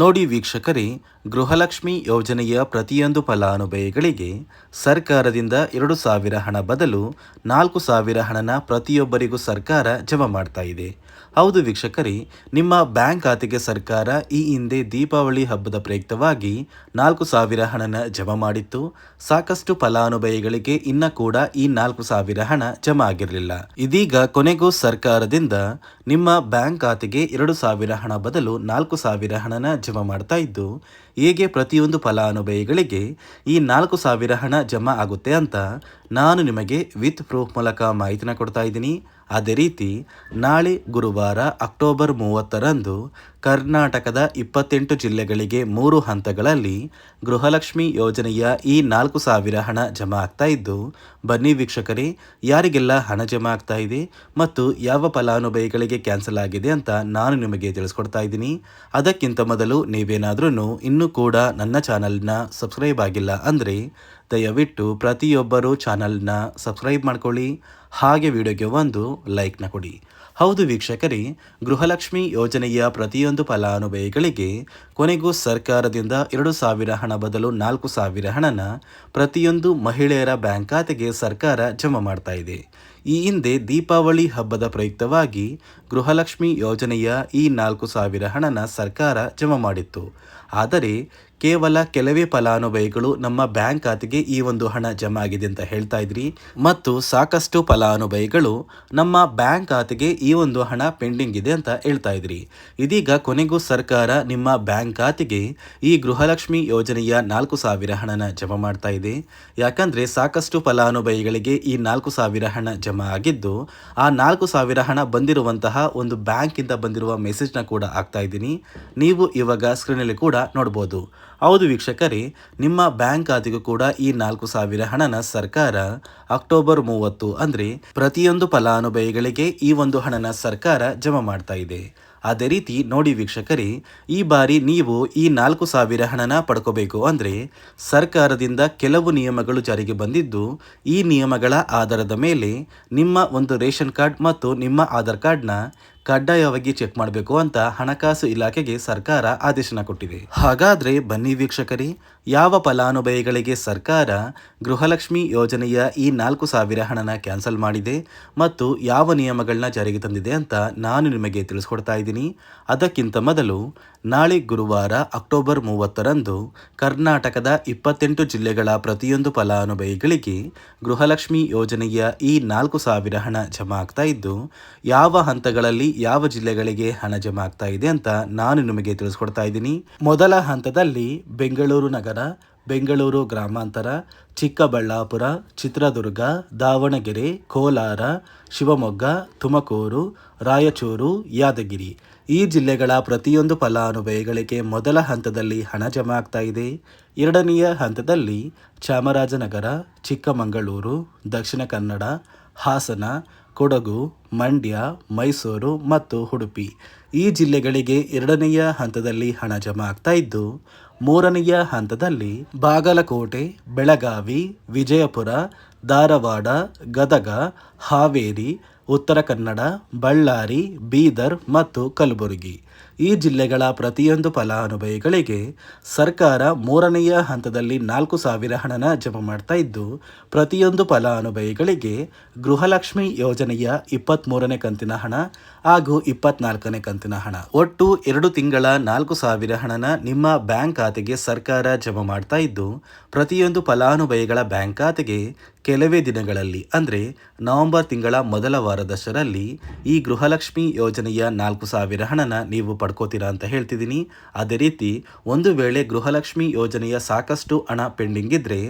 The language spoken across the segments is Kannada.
ನೋಡಿ ವೀಕ್ಷಕರೇ, ಗೃಹಲಕ್ಷ್ಮಿ ಯೋಜನೆಯ ಪ್ರತಿಯೊಂದು ಫಲಾನುಭವಿಗಳಿಗೆ ಸರ್ಕಾರದಿಂದ ಎರಡು ಸಾವಿರ ಹಣ ಬದಲು ನಾಲ್ಕು ಸಾವಿರ ಹಣನ ಪ್ರತಿಯೊಬ್ಬರಿಗೂ ಸರ್ಕಾರ ಜಮಾ ಮಾಡ್ತಾ ಇದೆ. ಹೌದು ವೀಕ್ಷಕರೇ, ನಿಮ್ಮ ಬ್ಯಾಂಕ್ ಖಾತೆಗೆ ಸರ್ಕಾರ ಈ ಹಿಂದೆ ದೀಪಾವಳಿ ಹಬ್ಬದ ಪ್ರಯುಕ್ತವಾಗಿ ನಾಲ್ಕು ಸಾವಿರ ಹಣನ ಜಮಾ ಮಾಡಿತ್ತು. ಸಾಕಷ್ಟು ಫಲಾನುಭವಿಗಳಿಗೆ ಇನ್ನ ಕೂಡ ಈ ನಾಲ್ಕು ಸಾವಿರ ಹಣ ಜಮಾ ಆಗಿರಲಿಲ್ಲ. ಇದೀಗ ಕೊನೆಗೂ ಸರ್ಕಾರದಿಂದ ನಿಮ್ಮ ಬ್ಯಾಂಕ್ ಖಾತೆಗೆ ಎರಡು ಸಾವಿರ ಹಣ ಬದಲು ನಾಲ್ಕು ಸಾವಿರ ಹಣನ ಜಮಾ ಮಾಡ್ತಾ ಇದ್ದು, ಹೇಗೆ ಪ್ರತಿಯೊಂದು ಫಲಾನುಭವಿಗಳಿಗೆ ಈ ನಾಲ್ಕು ಸಾವಿರ ಹಣ ಜಮಾ ಆಗುತ್ತೆ ಅಂತ ನಾನು ನಿಮಗೆ ವಿತ್ ಪ್ರೂಫ್ ಮೂಲಕ ಮಾಹಿತಿನ ಕೊಡ್ತಾ ಇದ್ದೀನಿ. ಅದೇ ರೀತಿ ನಾಳೆ ಗುರುವಾರ ಅಕ್ಟೋಬರ್ ಮೂವತ್ತರಂದು ಕರ್ನಾಟಕದ ಇಪ್ಪತ್ತೆಂಟು ಜಿಲ್ಲೆಗಳಿಗೆ ಮೂರು ಹಂತಗಳಲ್ಲಿ ಗೃಹಲಕ್ಷ್ಮಿ ಯೋಜನೆಯ ಈ ನಾಲ್ಕು ಸಾವಿರ ಹಣ ಜಮಾ ಆಗ್ತಾ ಇದ್ದು, ಬನ್ನಿ ವೀಕ್ಷಕರೇ, ಯಾರಿಗೆಲ್ಲ ಹಣ ಜಮಾ ಆಗ್ತಾ ಇದೆ ಮತ್ತು ಯಾವ ಫಲಾನುಭವಿಗಳಿಗೆ ಕ್ಯಾನ್ಸಲ್ ಆಗಿದೆ ಅಂತ ನಾನು ನಿಮಗೆ ತಿಳಿಸ್ಕೊಡ್ತಾ ಇದ್ದೀನಿ. ಅದಕ್ಕಿಂತ ಮೊದಲು ನೀವೇನಾದ್ರೂ ಇನ್ನೂ ಕೂಡ ನನ್ನ ಚಾನಲ್ನ ಸಬ್ಸ್ಕ್ರೈಬ್ ಆಗಿಲ್ಲ ಅಂದರೆ ದಯವಿಟ್ಟು ಪ್ರತಿಯೊಬ್ಬರೂ ಚಾನಲ್ನ ಸಬ್ಸ್ಕ್ರೈಬ್ ಮಾಡ್ಕೊಳ್ಳಿ. ಹಾಗೆ ವಿಡಿಯೋಗೆ ಒಂದು ಲೈಕ್ನ ಕೊಡಿ. ಹೌದು ವೀಕ್ಷಕರೇ, ಗೃಹಲಕ್ಷ್ಮಿ ಯೋಜನೆಯ ಪ್ರತಿಯೊಂದು ಫಲಾನುಭವಿಗಳಿಗೆ ಕೊನೆಗೂ ಸರ್ಕಾರದಿಂದ ಎರಡು ಸಾವಿರ ಹಣ ಬದಲು ನಾಲ್ಕು ಸಾವಿರ ಹಣನ ಪ್ರತಿಯೊಂದು ಮಹಿಳೆಯರ ಬ್ಯಾಂಕ್ ಖಾತೆಗೆ ಸರ್ಕಾರ ಜಮಾ ಮಾಡ್ತಾ ಇದೆ. ಈ ಹಿಂದೆ ದೀಪಾವಳಿ ಹಬ್ಬದ ಪ್ರಯುಕ್ತವಾಗಿ ಗೃಹಲಕ್ಷ್ಮಿ ಯೋಜನೆಯ ಈ ನಾಲ್ಕು ಸಾವಿರ ಹಣನ ಸರ್ಕಾರ ಜಮಾ ಮಾಡಿತ್ತು. ಆದರೆ ಕೇವಲ ಕೆಲವೇ ಫಲಾನುಭವಿಗಳು ನಮ್ಮ ಬ್ಯಾಂಕ್ ಖಾತೆಗೆ ಈ ಒಂದು ಹಣ ಜಮಾ ಆಗಿದೆ ಅಂತ ಹೇಳ್ತಾ ಇದ್ರಿ. ಮತ್ತು ಸಾಕಷ್ಟು ಫಲಾನುಭವಿಗಳು ನಮ್ಮ ಬ್ಯಾಂಕ್ ಖಾತೆಗೆ ಈ ಒಂದು ಹಣ ಪೆಂಡಿಂಗ್ ಇದೆ ಅಂತ ಹೇಳ್ತಾ ಇದ್ರಿ. ಇದೀಗ ಕೊನೆಗೂ ಸರ್ಕಾರ ನಿಮ್ಮ ಬ್ಯಾಂಕ್ ಖಾತೆಗೆ ಈ ಗೃಹಲಕ್ಷ್ಮಿ ಯೋಜನೆಯ ನಾಲ್ಕು ಸಾವಿರ ಹಣನ ಜಮಾ ಮಾಡ್ತಾ ಇದೆ. ಯಾಕಂದ್ರೆ ಸಾಕಷ್ಟು ಫಲಾನುಭವಿಗಳಿಗೆ ಈ ನಾಲ್ಕು ಸಾವಿರ ಹಣ ಜಮಾ ಆಗಿದ್ದು, ಆ ನಾಲ್ಕು ಸಾವಿರ ಹಣ ಬಂದಿರುವಂತಹ ಒಂದು ಬ್ಯಾಂಕಿಂದ ಬಂದಿರುವ ಮೆಸೇಜ್ನ ಕೂಡ ಆಗ್ತಾ ಇದ್ದೀನಿ. ನೀವು ಇವಾಗ ಸ್ಕ್ರೀನಲ್ಲಿ ಕೂಡ ನೋಡ್ಬೋದು. ಹೌದು ವೀಕ್ಷಕರೇ, ನಿಮ್ಮ ಬ್ಯಾಂಕ್ ಖಾತೆಗೂ ಕೂಡ ಈ ನಾಲ್ಕು ಸಾವಿರ ಹಣನ ಸರ್ಕಾರ ಅಕ್ಟೋಬರ್ ಮೂವತ್ತು ಅಂದರೆ ಪ್ರತಿಯೊಂದು ಫಲಾನುಭವಿಗಳಿಗೆ ಈ ಒಂದು ಹಣನ ಸರ್ಕಾರ ಜಮಾ ಮಾಡ್ತಾ ಇದೆ. ಅದೇ ರೀತಿ ನೋಡಿ ವೀಕ್ಷಕರೇ, ಈ ಬಾರಿ ನೀವು ಈ ನಾಲ್ಕು ಸಾವಿರ ಹಣನ ಪಡ್ಕೋಬೇಕು ಅಂದರೆ ಸರ್ಕಾರದಿಂದ ಕೆಲವು ನಿಯಮಗಳು ಜಾರಿಗೆ ಬಂದಿದ್ದು, ಈ ನಿಯಮಗಳ ಆಧಾರದ ಮೇಲೆ ನಿಮ್ಮ ಒಂದು ರೇಷನ್ ಕಾರ್ಡ್ ಮತ್ತು ನಿಮ್ಮ ಆಧಾರ್ ಕಾರ್ಡ್ನ ಕಡ್ಡಾಯವಾಗಿ ಚೆಕ್ ಮಾಡಬೇಕು ಅಂತ ಹಣಕಾಸು ಇಲಾಖೆಗೆ ಸರ್ಕಾರ ಆದೇಶನ ಕೊಟ್ಟಿದೆ. ಹಾಗಾದ್ರೆ ಬನ್ನಿ ವೀಕ್ಷಕರೇ, ಯಾವ ಫಲಾನುಭವಿಗಳಿಗೆ ಸರ್ಕಾರ ಗೃಹಲಕ್ಷ್ಮಿ ಯೋಜನೆಯ ಈ ನಾಲ್ಕು ಸಾವಿರ ಹಣನ ಕ್ಯಾನ್ಸಲ್ ಮಾಡಿದೆ ಮತ್ತು ಯಾವ ನಿಯಮಗಳನ್ನ ಜಾರಿಗೆ ತಂದಿದೆ ಅಂತ ನಾನು ನಿಮಗೆ ತಿಳಿಸ್ಕೊಡ್ತಾ ಇದ್ದೀನಿ. ಅದಕ್ಕಿಂತ ಮೊದಲು ನಾಳೆ ಗುರುವಾರ ಅಕ್ಟೋಬರ್ ಮೂವತ್ತರಂದು ಕರ್ನಾಟಕದ ಇಪ್ಪತ್ತೆಂಟು ಜಿಲ್ಲೆಗಳ ಪ್ರತಿಯೊಂದು ಫಲಾನುಭವಿಗಳಿಗೆ ಗೃಹಲಕ್ಷ್ಮಿ ಯೋಜನೆಯ ಈ ನಾಲ್ಕು ಸಾವಿರ ಹಣ ಜಮಾ ಆಗ್ತಾ ಇದ್ದು, ಯಾವ ಹಂತಗಳಲ್ಲಿ ಯಾವ ಜಿಲ್ಲೆಗಳಿಗೆ ಹಣ ಜಮಾ ಆಗ್ತಾ ಇದೆ ಅಂತ ನಾನು ನಿಮಗೆ ತಿಳಿಸ್ಕೊಡ್ತಾ ಇದ್ದೀನಿ. ಮೊದಲ ಹಂತದಲ್ಲಿ ಬೆಂಗಳೂರು ನಗರ, ಬೆಂಗಳೂರು ಗ್ರಾಮಾಂತರ, ಚಿಕ್ಕಬಳ್ಳಾಪುರ, ಚಿತ್ರದುರ್ಗ, ದಾವಣಗೆರೆ, ಕೋಲಾರ, ಶಿವಮೊಗ್ಗ, ತುಮಕೂರು, ರಾಯಚೂರು, ಯಾದಗಿರಿ. ಈ ಜಿಲ್ಲೆಗಳ ಪ್ರತಿಯೊಂದು ಫಲಾನುಭವಿಗಳಿಗೆ ಮೊದಲ ಹಂತದಲ್ಲಿ ಹಣ ಜಮಾ ಆಗ್ತಾ ಇದೆ. ಎರಡನೆಯ ಹಂತದಲ್ಲಿ ಚಾಮರಾಜನಗರ, ಚಿಕ್ಕಮಗಳೂರು, ದಕ್ಷಿಣ ಕನ್ನಡ, ಹಾಸನ, ಕೊಡಗು, ಮಂಡ್ಯ, ಮೈಸೂರು ಮತ್ತು ಉಡುಪಿ. ಈ ಜಿಲ್ಲೆಗಳಿಗೆ ಎರಡನೆಯ ಹಂತದಲ್ಲಿ ಹಣ ಜಮಾ ಆಗ್ತಾ ಇದ್ದು, ಮೂರನೆಯ ಹಂತದಲ್ಲಿ ಬಾಗಲಕೋಟೆ, ಬೆಳಗಾವಿ, ವಿಜಯಪುರ, ಧಾರವಾಡ, ಗದಗ, ಹಾವೇರಿ ಉತ್ತರ ಕನ್ನಡ, ಬಳ್ಳಾರಿ, ಬೀದರ್ ಮತ್ತು ಕಲಬುರಗಿ. ಈ ಜಿಲ್ಲೆಗಳ ಪ್ರತಿಯೊಂದು ಫಲಾನುಭವಿಗಳಿಗೆ ಸರ್ಕಾರ ಮೂರನೆಯ ಹಂತದಲ್ಲಿ ನಾಲ್ಕು ಸಾವಿರ ಹಣನ ಜಮಾ ಮಾಡ್ತಾ ಇದ್ದು, ಪ್ರತಿಯೊಂದು ಫಲಾನುಭವಿಗಳಿಗೆ ಗೃಹಲಕ್ಷ್ಮಿ ಯೋಜನೆಯ ಇಪ್ಪತ್ತ್ಮೂರನೇ ಕಂತಿನ ಹಣ ಹಾಗೂ ಇಪ್ಪತ್ನಾಲ್ಕನೇ ಕಂತಿನ ಹಣ. ಒಟ್ಟು ಎರಡು ತಿಂಗಳ ನಾಲ್ಕು ಸಾವಿರ ಹಣನ ನಿಮ್ಮ ಬ್ಯಾಂಕ್ ಖಾತೆಗೆ ಸರ್ಕಾರ ಜಮಾ ಮಾಡ್ತಾ ಇದ್ದು, ಪ್ರತಿಯೊಂದು ಫಲಾನುಭವಿಗಳ ಬ್ಯಾಂಕ್ ಖಾತೆಗೆ ಕೆಲವೇ ದಿನಗಳಲ್ಲಿ, ಅಂದರೆ ನವೆಂಬರ್ ತಿಂಗಳ ಮೊದಲ ವಾರದಷ್ಟರಲ್ಲಿ ಈ ಗೃಹಲಕ್ಷ್ಮಿ ಯೋಜನೆಯ ನಾಲ್ಕು ಸಾವಿರ ಹಣನ ನೀವು ಪಡ್ಕೋತೀರಾ ಅಂತ ಹೇಳ್ತಿದ್ದೀನಿ. ಅದೇ ರೀತಿ ಒಂದು ವೇಳೆ ಗೃಹಲಕ್ಷ್ಮಿ ಯೋಜನೆಯ ಸಾಕಷ್ಟು ಹಣ ಪೆಂಡಿಂಗ್ ಇದ್ದರೆ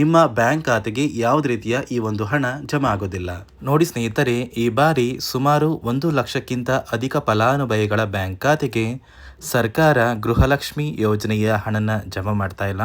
ನಿಮ್ಮ ಬ್ಯಾಂಕ್ ಖಾತೆಗೆ ಯಾವುದೇ ರೀತಿಯ ಈ ಒಂದು ಹಣ ಜಮಾ ಆಗೋದಿಲ್ಲ. ನೋಡಿ ಸ್ನೇಹಿತರೆ, ಈ ಬಾರಿ ಸುಮಾರು ಒಂದು ಲಕ್ಷಕ್ಕಿಂತ ಅಧಿಕ ಫಲಾನುಭವಿಗಳ ಬ್ಯಾಂಕ್ ಖಾತೆಗೆ ಸರ್ಕಾರ ಗೃಹಲಕ್ಷ್ಮಿ ಯೋಜನೆಯ ಹಣನ ಜಮಾ ಮಾಡ್ತಾ ಇಲ್ಲ.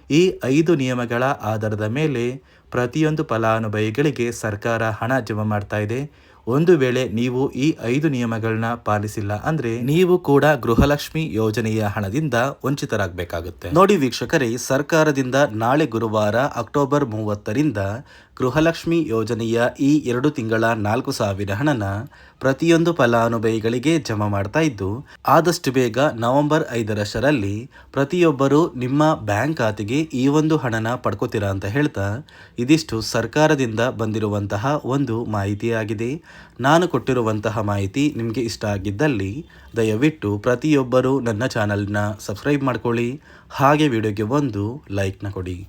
ಈ ಐದು ನಿಯಮಗಳ ಆಧಾರದ ಮೇಲೆ ಪ್ರತಿಯೊಂದು ಫಲಾನುಭವಿಗಳಿಗೆ ಸರ್ಕಾರ ಹಣ ಜಮಾ ಮಾಡ್ತಾ ಇದೆ. ಒಂದು ವೇಳೆ ನೀವು ಈ ಐದು ನಿಯಮಗಳನ್ನ ಪಾಲಿಸಿಲ್ಲ ಅಂದ್ರೆ ನೀವು ಕೂಡ ಗೃಹಲಕ್ಷ್ಮಿ ಯೋಜನೆಯ ಹಣದಿಂದ ವಂಚಿತರಾಗಬೇಕಾಗುತ್ತೆ. ನೋಡಿ ವೀಕ್ಷಕರೇ, ಸರ್ಕಾರದಿಂದ ನಾಳೆ ಗುರುವಾರ ಅಕ್ಟೋಬರ್ ಮೂವತ್ತರಿಂದ ಗೃಹಲಕ್ಷ್ಮಿ ಯೋಜನೆಯ ಈ ಎರಡು ತಿಂಗಳ ನಾಲ್ಕು ಸಾವಿರ ಹಣನ ಪ್ರತಿಯೊಂದು ಫಲಾನುಭವಿಗಳಿಗೆ ಜಮಾ ಮಾಡ್ತಾ ಇದ್ದು, ಆದಷ್ಟು ಬೇಗ ನವೆಂಬರ್ ಐದರಷ್ಟರಲ್ಲಿ ಪ್ರತಿಯೊಬ್ಬರು ನಿಮ್ಮ ಬ್ಯಾಂಕ್ ಖಾತೆಗೆ ಈ ಒಂದು ಹಣನ ಪಡ್ಕೋತೀರಾ ಅಂತ ಹೇಳ್ತಾ ಇದಿಷ್ಟು ಸರ್ಕಾರದಿಂದ ಬಂದಿರುವಂತಹ ಒಂದು ಮಾಹಿತಿಯಾಗಿದೆ. ನಾನು ಕೊಟ್ಟಿರುವಂತಹ ಮಾಹಿತಿ ನಿಮಗೆ ಇಷ್ಟ ಆಗಿದ್ದಲ್ಲಿ ದಯವಿಟ್ಟು ಪ್ರತಿಯೊಬ್ಬರೂ ನನ್ನ ಚಾನಲ್ನ ಸಬ್ಸ್ಕ್ರೈಬ್ ಮಾಡ್ಕೊಳ್ಳಿ. ಹಾಗೆ ವಿಡಿಯೋಗೆ ಒಂದು ಲೈಕ್ನ ಕೊಡಿ.